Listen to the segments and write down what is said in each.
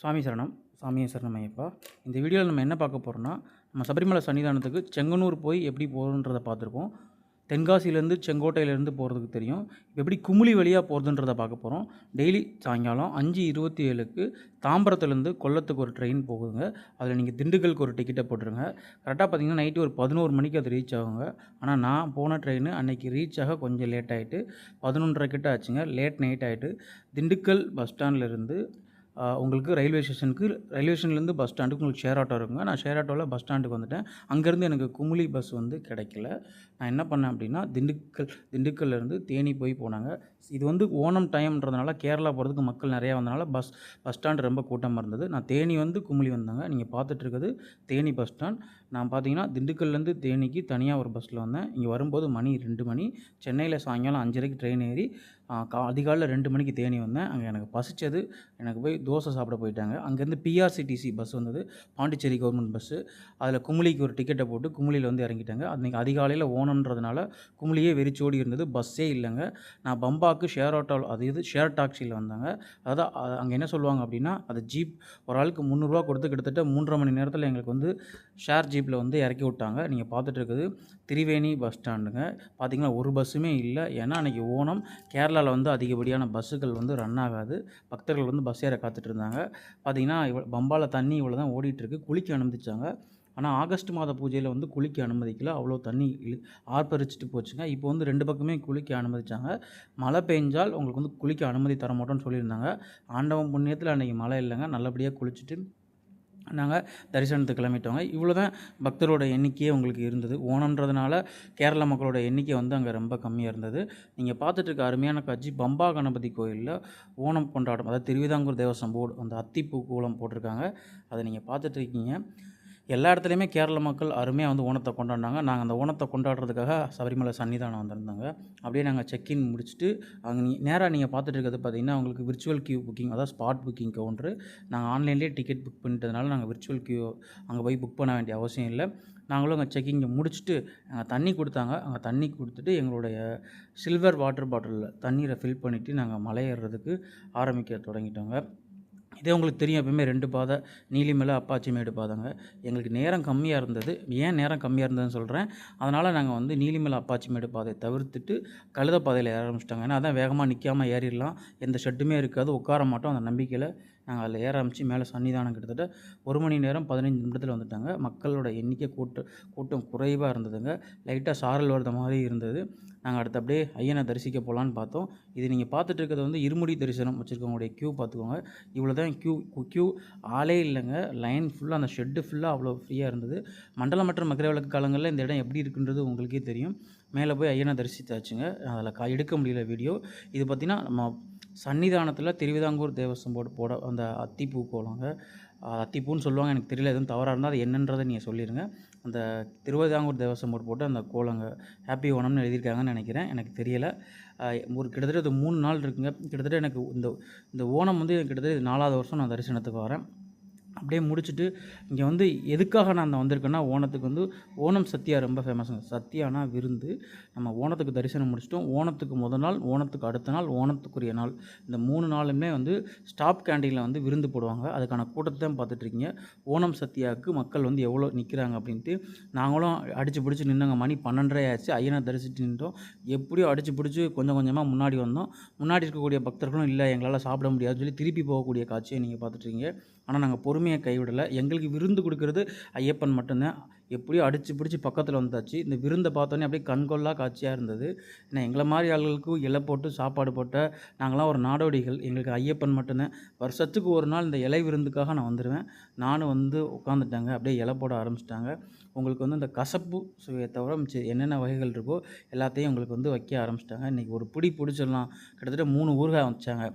சாமி சரணம் சாமியே சரணம் ஐயப்பா. இந்த வீடியோவில் நம்ம என்ன பார்க்க போகிறோம்னா நம்ம சபரிமலை சன்னிதானத்துக்கு செங்கனூர் போய் எப்படி போகணுன்றதை பார்த்துருப்போம் தென்காசியிலேருந்து செங்கோட்டையிலேருந்து போகிறதுக்கு தெரியும். இப்போ எப்படி குமுளி வழியாக போகிறதுன்றதை பார்க்க போகிறோம் டெய்லி சாயங்காலம் அஞ்சு இருபத்தி ஏழுக்கு தாம்பரத்துலேருந்து கொல்லத்துக்கு ஒரு ட்ரெயின் போகுதுங்க. அதில் நீங்கள் திண்டுக்கலுக்கு ஒரு டிக்கெட்டை போட்டுருங்க. கரெக்டாக பார்த்தீங்கன்னா நைட்டு ஒரு பதினோரு மணிக்கு அது ரீச் ஆகுங்க. ஆனால் நான் போன ட்ரெயின் அன்னைக்கு ரீச் ஆக கொஞ்சம் லேட் ஆகிட்டு பதினொன்றரை கிட்ட ஆச்சுங்க. லேட் நைட் ஆகிட்டு திண்டுக்கல் பஸ் ஸ்டாண்ட்லேருந்து உங்களுக்கு ரயில்வே ஸ்டேஷனுக்கு ரயில்வே ஸ்டேஷன்லேருந்து பஸ் ஸ்டாண்டுக்கு உங்களுக்கு ஷேர் ஆட்டோ இருக்குங்க. நான் ஷேர் ஆட்டோவில் பஸ் ஸ்டாண்டுக்கு வந்துட்டேன். அங்கேருந்து எனக்கு குமுளி பஸ் வந்து கிடைக்கல. நான் என்ன பண்ணேன் அப்படின்னா திண்டுக்கல் திண்டுக்கல்லேருந்து தேனி போய் போனாங்க. இது வந்து ஓணம் டைம்ன்றதுனால கேரளா போகிறதுக்கு மக்கள் நிறையா வந்தனால பஸ் பஸ் ஸ்டாண்ட் ரொம்ப கூட்டமாக இருந்தது. நான் தேனி வந்து குமுளி வந்தாங்க. நீங்கள் பார்த்துட்ருக்குது தேனி பஸ் ஸ்டாண்ட். நான் பார்த்தீங்கன்னா திண்டுக்கல்லேருந்து தேனிக்கு தனியாக ஒரு பஸ்ஸில் வந்தேன். இங்கே வரும்போது மணி ரெண்டு மணி. சென்னையில் சாயங்காலம் அஞ்சரைக்கு ட்ரெயின் ஏறி கா அதிகாலையில் ரெண்டு மணிக்கு தேனி வந்தேன். அங்கே எனக்கு பசிச்சது. எனக்கு போய் தோசை சாப்பிட போயிட்டாங்க. அங்கேருந்து பிஆர்சிடிசி பஸ் வந்தது. பாண்டிச்சேரி கவர்மெண்ட் பஸ்ஸு அதில் குமுளிக்கு ஒரு டிக்கெட்டை போட்டு குமுளியில் வந்து இறங்கிட்டாங்க. அன்றைக்கி அதிகாலையில் ஓணம்ன்றதுனால குமுளியே வெறிச்சோடி இருந்தது. பஸ்ஸே இல்லைங்க. நான் பம்பாக்கு ஷேர் ஆட்டோ அது இது ஷேர் டாக்ஸியில் வந்தாங்க. அதாவது அங்கே என்ன சொல்லுவாங்க அப்படின்னா அது ஜீப் ஒரு ஆளுக்கு முந்நூறுரூவா கொடுத்து கிட்டத்தட்ட மூன்றரை மணி நேரத்தில் எங்களுக்கு வந்து ஷேர் ஜீப்பில் வந்து இறக்கி விட்டாங்க. நீங்கள் பார்த்துட்டு இருக்குது திரிவேணி பஸ் ஸ்டாண்டுங்க பார்த்திங்கன்னா ஒரு பஸ்ஸுமே இல்லை. ஏன்னா அன்றைக்கி ஓணம். கேரளாவில் வந்து அதிகப்படியான பஸ்ஸுகள் வந்து ரன் ஆகாது. பக்தர்கள் வந்து பஸ் ஏற காத்துட்டு இருந்தாங்க. பார்த்தீங்கன்னா இவ்வளோ பம்பாவில் தண்ணி இவ்வளோ தான் ஓடிட்டுருக்கு குளிக்க அனுமதிச்சாங்க. ஆனால் ஆகஸ்ட் மாத பூஜையில் வந்து குளிக்க அனுமதிக்கல. அவ்வளோ தண்ணி இழு ஆர்ப்பரிச்சிட்டு போச்சுங்க. இப்போ வந்து ரெண்டு பக்கமே குளிக்க அனுமதித்தாங்க மழை பெஞ்சால் உங்களுக்கு வந்து குளிக்க அனுமதி தர மாட்டோம்னு சொல்லியிருந்தாங்க. ஆண்டவன் புண்ணியத்தில் அன்றைக்கி மழை இல்லைங்க. நல்லபடியாக குளிச்சுட்டு நாங்கள் தரிசனத்துக்கு கிளம்பிட்டோங்க. இவ்வளோ தான் பக்தரோட எண்ணிக்கையே உங்களுக்கு இருந்தது. ஓணம்ன்றதுனால கேரள மக்களோட எண்ணிக்கை வந்து அங்கே ரொம்ப கம்மியாக இருந்தது. நீங்கள் பார்த்துட்டு இருக்க அருமையான காட்சி பம்பா கணபதி கோயிலில் ஓணம் கொண்டாடும் அதாவது திருவிதாங்கூர் தேவசம் போர்டு அந்த அத்திப்பூ கூலம் போட்டிருக்காங்க. அதை நீங்கள் பார்த்துட்டு இருக்கீங்க எல்லா இடத்துலையுமே கேரள மக்கள் அருமையாக வந்து ஓணத்தை கொண்டாடினாங்க. நாங்கள் அந்த ஓணத்தை கொண்டாடுறதுக்காக சபரிமலை சன்னிதானம் வந்திருந்தாங்க. அப்படியே நாங்கள் செக்இன் முடிச்சுட்டு அங்கே நீ நேராக நீங்கள் பார்த்துட்டு இருக்கிறது பார்த்தீங்கன்னா உங்களுக்கு விர்ச்சுவல் கியூ புக்கிங் அதாவது ஸ்பாட் புக்கிங் கவுண்ட்ரு நாங்கள் ஆன்லைன்லேயே டிக்கெட் புக் பண்ணிட்டதுனால நாங்கள் விர்ச்சுவல் கியூ அங்கே போய் புக் பண்ண வேண்டிய அவசியம் இல்லை. நாங்களும் அங்கே செக்கிங்கை முடிச்சுட்டு அங்கே தண்ணி கொடுத்தாங்க. அங்கே தண்ணி கொடுத்துட்டு எங்களுடைய சில்வர் வாட்டர் பாட்டிலில் தண்ணீரை ஃபில் பண்ணிவிட்டு நாங்கள் மலையேறதுக்கு ஆரம்பிக்க தொடங்கிட்டோங்க. இதே உங்களுக்கு தெரியும் எப்பவுமே ரெண்டு பாதை நீலிமலை அப்பாச்சிமேடு பாதைங்க. எங்களுக்கு நேரம் கம்மியாக இருந்தது. ஏன் நேரம் கம்மியாக இருந்ததுன்னு சொல்கிறேன் அதனால் நாங்கள் வந்து நீலிமலை அப்பாச்சிமேடு பாதையை தவிர்த்துட்டு கழுத பாதையில் ஏற ஆரம்பிச்சிட்டாங்க. ஏன்னா அதான் வேகமாக நிற்காமல் ஏறிடலாம். எந்த ஷெட்டுமே இருக்காது. உட்கார மாட்டோம். அந்த நம்பிக்கையில் நாங்கள் அதில் ஏற ஆரம்பித்து மேலே சன்னிதானம் கிட்டத்தட்ட ஒரு மணி நேரம் பதினைஞ்சு நிமிடத்தில் வந்துட்டாங்க. மக்களோட எண்ணிக்கை கூட்ட கூட்டம் குறைவாக இருந்ததுங்க. லைட்டாக சாரல் வர்ற மாதிரி இருந்தது. நாங்கள் அடுத்து அப்படியே ஐயனை தரிசிக்க போகலான்னு பார்த்தோம். இது நீங்கள் பார்த்துட்டு இருக்கிறது வந்து இருமுடி தரிசனம் வச்சுருக்கவங்களுடைய க்யூ பார்த்துக்கோங்க. இவ்வளோ தான் க்யூ க்யூ ஆளே இல்லைங்க. லைன் ஃபுல்லாக அந்த ஷெட்டு ஃபுல்லாக அவ்வளோ ஃப்ரீயாக இருந்தது மண்டலம் மற்றும் மகர விளக்கு காலங்களில் இந்த இடம் எப்படி இருக்குன்றது உங்களுக்கே தெரியும். மேலே போய் ஐயனை தரிசித்தாச்சுங்க அதில் கா எடுக்க முடியல வீடியோ இது பார்த்திங்கன்னா நம்ம சன்னிதானத்தில் திருவிதாங்கூர் தேவஸ்வம் போர்டு போட அந்த அத்திப்பூ கோலங்க அத்திப்பூன்னு சொல்லுவாங்க. எனக்கு தெரியல எதுவும் தவறாக இருந்தால் அது என்னன்றதை நீங்கள் சொல்லிடுங்க அந்த திருவிதாங்கூர் தேவஸ்வம் போர்டு போட்டு அந்த கோலங்க ஹாப்பி ஓணம்னு எழுதியிருக்காங்கன்னு நினைக்கிறேன். எனக்கு தெரியலை. ஒரு கிட்டத்தட்ட இது மூணு நாள் இருக்குங்க. கிட்டத்தட்ட எனக்கு இந்த இந்த ஓணம் வந்து எனக்கு கிட்டத்தட்ட இது நாலாவது வருஷம் நான் தரிசனத்துக்கு வரேன். அப்படியே முடிச்சுட்டு இங்கே வந்து எதுக்காக நான் அந்த வந்திருக்கேன்னா ஓணத்துக்கு வந்து ஓணம் சத்யா ரொம்ப ஃபேமஸுங்க சத்யானா விருந்து. நம்ம ஓணத்துக்கு தரிசனம் முடிச்சிட்டோம். ஓணத்துக்கு முதல் நாள் ஓணத்துக்கு அடுத்த நாள் ஓணத்துக்குரிய நாள். இந்த மூணு நாளுமே வந்து ஸ்டாப் கேண்டீனில் வந்து விருந்து போடுவாங்க. அதுக்கான கூட்டத்தை தான் பார்த்துட்ருக்கீங்க. ஓணம் சத்யாவுக்கு மக்கள் வந்து எவ்வளோ நிற்கிறாங்க அப்படின்ட்டு நாங்களும் அடித்து பிடிச்சி நின்னோங்க. மணி பன்னெண்டரை ஆச்சு. ஐயனை தரிசித்து நின்றோம் எப்படியோ அடித்து பிடிச்சி கொஞ்சம் கொஞ்சமாக முன்னாடி வந்தோம். முன்னாடி இருக்கக்கூடிய பக்தர்களும் இல்லை எங்களால் சாப்பிட முடியாதுன்னு சொல்லி திருப்பி போகக்கூடிய காட்சியை நீங்கள் பார்த்துட்ருக்கீங்க. ஆனால் நாங்கள் திறமையை கைவிடலை. எங்களுக்கு விருந்து கொடுக்கறது ஐயப்பன் மட்டும்தான். எப்படியோ அடித்து பிடிச்சி பக்கத்தில் வந்தாச்சு. இந்த விருந்தை பார்த்தோன்னே அப்படியே கண்கொள்ளா காட்சியாக இருந்தது. ஏன்னா எங்களை மாதிரி ஆளுகளுக்கும் இலை போட்டு சாப்பாடு போட்ட நாங்களாம் ஒரு நாடோடிகள். எங்களுக்கு ஐயப்பன் மட்டும்தான். வருஷத்துக்கு ஒரு நாள் இந்த இலை விருந்துக்காக நான் வந்துடுவேன் நானும் வந்து உட்காந்துட்டாங்க அப்படியே இலை போட ஆரம்பிச்சிட்டாங்க. உங்களுக்கு வந்து இந்த கசப்பு சுவையை தவிர மிச்சம் என்னென்ன வகைகள் இருக்கோ எல்லாத்தையும் உங்களுக்கு வந்து வைக்க ஆரம்பிச்சிட்டாங்க. இன்றைக்கி ஒரு பிடி பிடிச்சிடலாம். கிட்டத்தட்ட மூணு ஊறுகாய் வச்சாங்க.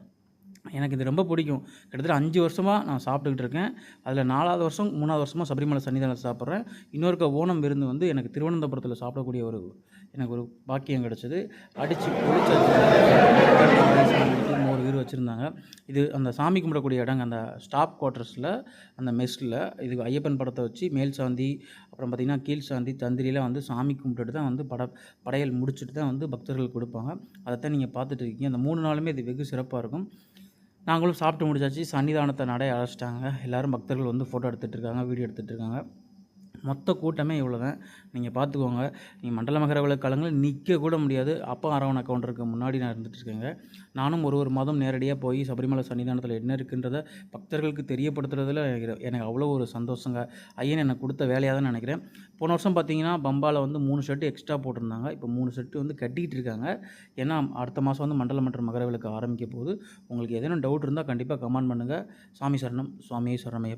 எனக்கு இது ரொம்ப பிடிக்கும். கிட்டத்தட்ட அஞ்சு வருஷமாக நான் சாப்பிட்டுக்கிட்டு இருக்கேன். அதில் நாலாவது வருஷம் மூணாவது வருஷமாக சபரிமலை சன்னிதானத்தில் சாப்பிட்றேன். இன்னொருக்க ஓணம் விருந்து வந்து எனக்கு திருவனந்தபுரத்தில் சாப்பிடக்கூடிய ஒரு எனக்கு ஒரு பாக்கியம் கிடச்சிது. அடித்து பொழிச்சு ஒரு வீடு வச்சுருந்தாங்க. இது அந்த சாமி கும்பிடக்கூடிய இடங்க அந்த ஸ்டாப் குவார்ட்டர்ஸில் அந்த மெஸ்ஸில் இது ஐயப்பன் படத்தை வச்சு மேல் சாந்தி அப்புறம் பார்த்திங்கன்னா கீழ் சாந்தி தந்திரிலாம் வந்து சாமி கும்பிட்டுட்டு தான் வந்து பட படையல் முடிச்சுட்டு தான் வந்து பக்தர்கள் கொடுப்பாங்க. அதைத்தான் நீங்கள் பார்த்துட்டு இருக்கீங்க. அந்த மூணு நாளுமே இது வெகு சிறப்பாக இருக்கும். நாங்களும் சாப்பிட்டு முடிச்சாச்சு. சன்னிதானத்தை நடை அழைச்சிட்டாங்க எல்லோரும் பக்தர்கள் வந்து ஃபோட்டோ எடுத்துகிட்டு இருக்காங்க வீடியோ எடுத்துகிட்டு இருக்காங்க. மொத்த கூட்டமே இவ்வளோ தான் நீங்கள் பார்த்துக்கோங்க. நீங்கள் மண்டல மகர விளக்காலங்களில் நிற்க கூட முடியாது. அப்பா அரவண கவுண்டருக்கு முன்னாடி நான் இருந்துட்டு இருக்கேங்க. நானும் ஒரு ஒரு மாதம் நேரடியாக போய் சபரிமலை சன்னிதானத்தில் என்ன இருக்குன்றத பக்தர்களுக்கு தெரியப்படுத்துறதுல எனக்கு அவ்வளோ ஒரு சந்தோஷங்க. ஐயன் எனக்கு கொடுத்த வேலையாக தான் நினைக்கிறேன். போன வருஷம் பார்த்தீங்கன்னா பம்பாவில் வந்து மூணு ஷெட்டு எக்ஸ்ட்ரா போட்டிருந்தாங்க. இப்போ மூணு ஷெட்டு வந்து கட்டிக்கிட்டு இருக்காங்க. ஏன்னா அடுத்த மாதம் வந்து மண்டல மற்றும் மகர விளக்கு ஆரம்பிக்க போகுது. உங்களுக்கு ஏதேனும் டவுட் இருந்தால் கண்டிப்பாக கமெண்ட் பண்ணுங்கள் சாமி சரணம். சுவாமியை சரணமையப்பா